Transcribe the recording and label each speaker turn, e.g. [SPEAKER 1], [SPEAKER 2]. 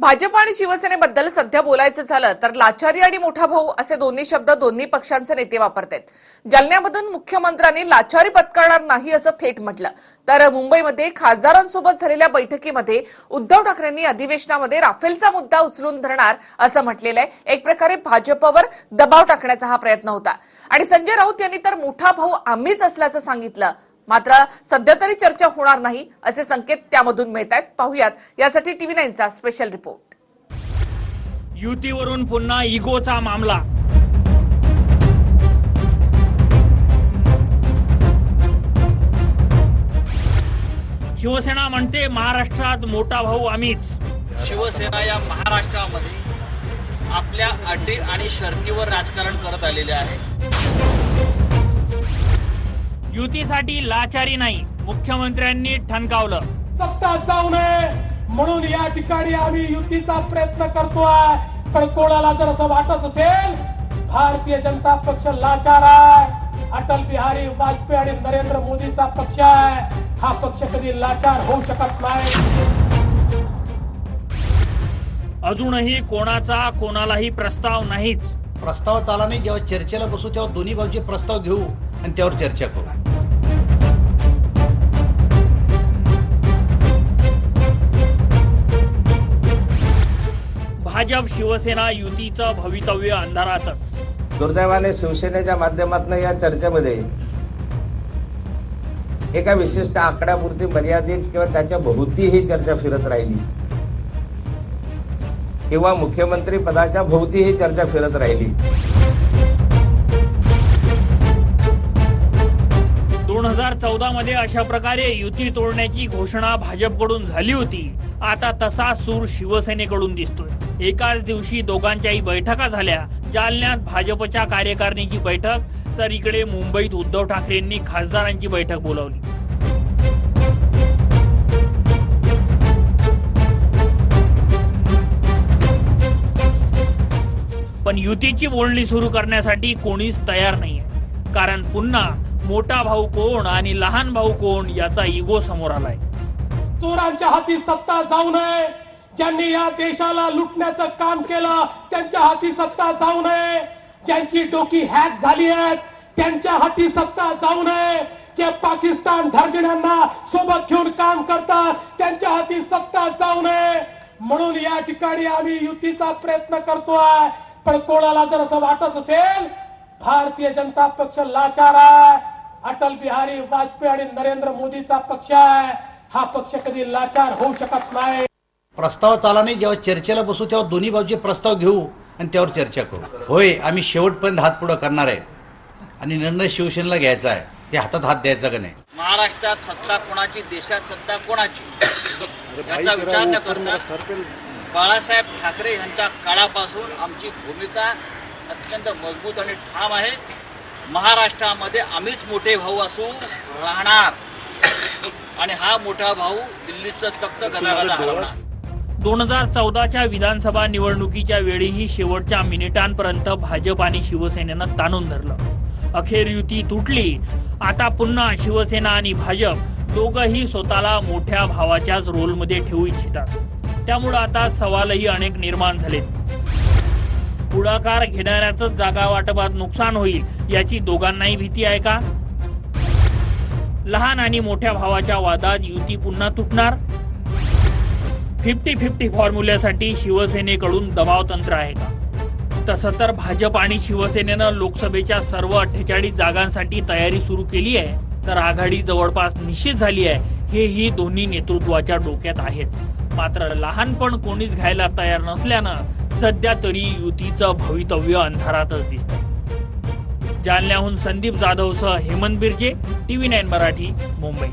[SPEAKER 1] भाजप आणि शिवसेनेबद्दल सध्या बोलायचं झालं तर लाचारी आणि मोठा भाऊ असे दोन्ही शब्द दोन्ही पक्षांचे नेते वापरतात. जालन्यामधून मुख्यमंत्र्यांनी लाचारी पत्करणार नाही असं थेट म्हटलं. तर मुंबईमध्ये खासदारांसोबत झालेल्या बैठकीमध्ये उद्धव ठाकरेंनी अधिवेशनामध्ये राफेलचा मुद्दा उचलून धरणार असं म्हटलेलं आहे. एक प्रकारे भाजपवर दबाव टाकण्याचा हा प्रयत्न होता. आणि संजय राऊत यांनी तर मोठा भाऊ आम्हीच असल्याचं सांगितलं. मात्र सध्या तरी चर्चा होणार नाही असे संकेत त्यामधून मिळत आहेत. पाहुयात. यासाठी टीव्ही नाईनचा स्पेशल रिपोर्ट
[SPEAKER 2] युतीवरून पुन्हा इगोचा मामला. शिवसेना म्हणते महाराष्ट्रात मोठा भाऊ आम्हीच.
[SPEAKER 3] शिवसेना या महाराष्ट्रामध्ये आपल्या अटी आणि शर्तीवर राजकारण करत आलेले आहे.
[SPEAKER 2] युतीसाठी लाचारी नाही मुख्यमंत्र्यांनी ठणकावलं.
[SPEAKER 4] सत्ता जाऊ नये म्हणून या ठिकाणी आम्ही युतीचा प्रयत्न करतोय. पण कोणाला जर असं वाटत असेल भारतीय जनता पक्ष लाचार आहे. अटल बिहारी वाजपेयी आणि नरेंद्र मोदीचा पक्ष आहे. हा पक्ष कधी लाचार होऊ शकत नाही.
[SPEAKER 2] अजूनही कोणाचा कोणालाही प्रस्ताव नाहीच.
[SPEAKER 5] प्रस्ताव चाला नाही जेव्हा चर्चेला बसू तेव्हा दोन्ही बाजूचे प्रस्ताव घेऊ आणि त्यावर चर्चा करू.
[SPEAKER 2] भाजप शिवसेना युतीचं भवितव्य अंधारातच.
[SPEAKER 6] दुर्दैवाने शिवसेनेच्या माध्यमातून या चर्चेमध्ये एका विशिष्ट आकड्यापुरती मर्यादित किंवा त्याच्या भोवती ही चर्चा फिरत राहिली. किंवा मुख्यमंत्री पदाच्या भोवती ही चर्चा फिरत राहिली.
[SPEAKER 2] दोन हजार चौदा मध्ये अशा प्रकारे युती तोडण्याची घोषणा भाजपकडून झाली होती. आता तसा सूर शिवसेनेकडून दिसतोय. एकाच दिवशी दोघांच्याही बैठका झाल्या. जालन्यात भाजपच्या कार्यकारिणीची बैठक तर इकडे मुंबईत उद्धव ठाकरेंनी खासदारांची बैठक बोलावली. पण युतीची बोलणी सुरू करण्यासाठी कोणीच तयार नाहीये. कारण पुन्हा मोठा भाऊ कोण आणि लहान भाऊ कोण याचा इगो समोर आलाय.
[SPEAKER 4] चोरांच्या हाती सत्ता जाऊ नये. ज्यांनी या देशाला लुटण्याचं काम केलं त्यांच्या हाती सत्ता जाऊ नये. ज्यांची डोकी हॅक झाली आहेत त्यांच्या हाती सत्ता जाऊ नये. जे पाकिस्तान धर्जण्यांना सोबत घेऊन काम करतात त्यांच्या हाती सत्ता जाऊ नये. म्हणून या ठिकाणी आम्ही युतीचा प्रयत्न करतोय. पण कोणाला जर असं वाटत असेल भारतीय जनता पक्ष लाचार आहे. अटल बिहारी वाजपेयी आणि नरेंद्र मोदीचा पक्ष आहे. हा पक्ष कधी लाचार होऊ शकत नाही.
[SPEAKER 5] प्रस्ताव चाला नाही जेव्हा चर्चेला बसू तेव्हा दोन्ही बाजूचे प्रस्ताव घेऊ आणि त्यावर चर्चा करू. होय आम्ही शेवटपर्यंत हात पुढं करणार आहे. आणि निर्णय शिवसेनेला घ्यायचा आहे. ते हातात हात द्यायचा का नाही?
[SPEAKER 3] महाराष्ट्रात सत्ता कोणाची देशात सत्ता कोणाची? याचा विचार न करता बाळासाहेब ठाकरे यांच्या काळापासून आमची भूमिका अत्यंत मजबूत आणि ठाम आहे. महाराष्ट्रामध्ये आम्हीच मोठे भाऊ असू राहणार. आणि हा मोठा भाऊ दिल्लीचं तख्त गदागदा हलवणार
[SPEAKER 2] दोन हजार चौदाच्या विधानसभा निवडणुकीच्या वेळीही शेवटच्या मिनिटांपर्यंत भाजप आणि शिवसेनेनं ताणून धरलं. अखेर युती तुटली. आता पुन्हा शिवसेना आणि भाजप दोघंही स्वतःला मोठ्या भावाच्याच रोलमध्ये ठेवू इच्छितात. त्यामुळं आता सवालही अनेक निर्माण झालेत. पुढाकार घेणाऱ्याच जागा वाटपात नुकसान होईल याची दोघांनाही भीती आहे का? लहान आणि मोठ्या भावाच्या वादात युती पुन्हा तुटणार? फिफ्टी फिफ्टी फॉर्म्युल्यासाठी शिवसेनेकडून दबाव तंत्र आहे का? तसं तर भाजप आणि शिवसेनेनं लोकसभेच्या सर्व अठ्ठेचाळीस जागांसाठी तयारी सुरू केली आहे तर आघाडी जवळपास निश्चित झाली आहे हेही दोन्ही नेतृत्वाच्या डोक्यात आहेत. मात्र लहानपण कोणीच घ्यायला तयार नसल्यानं सध्या तरी युतीचं भवितव्य अंधारातच दिसत जालन्याहून संदीप जाधवसह हेमंत बिर्जे टीव्ही नाईन मराठी मुंबई.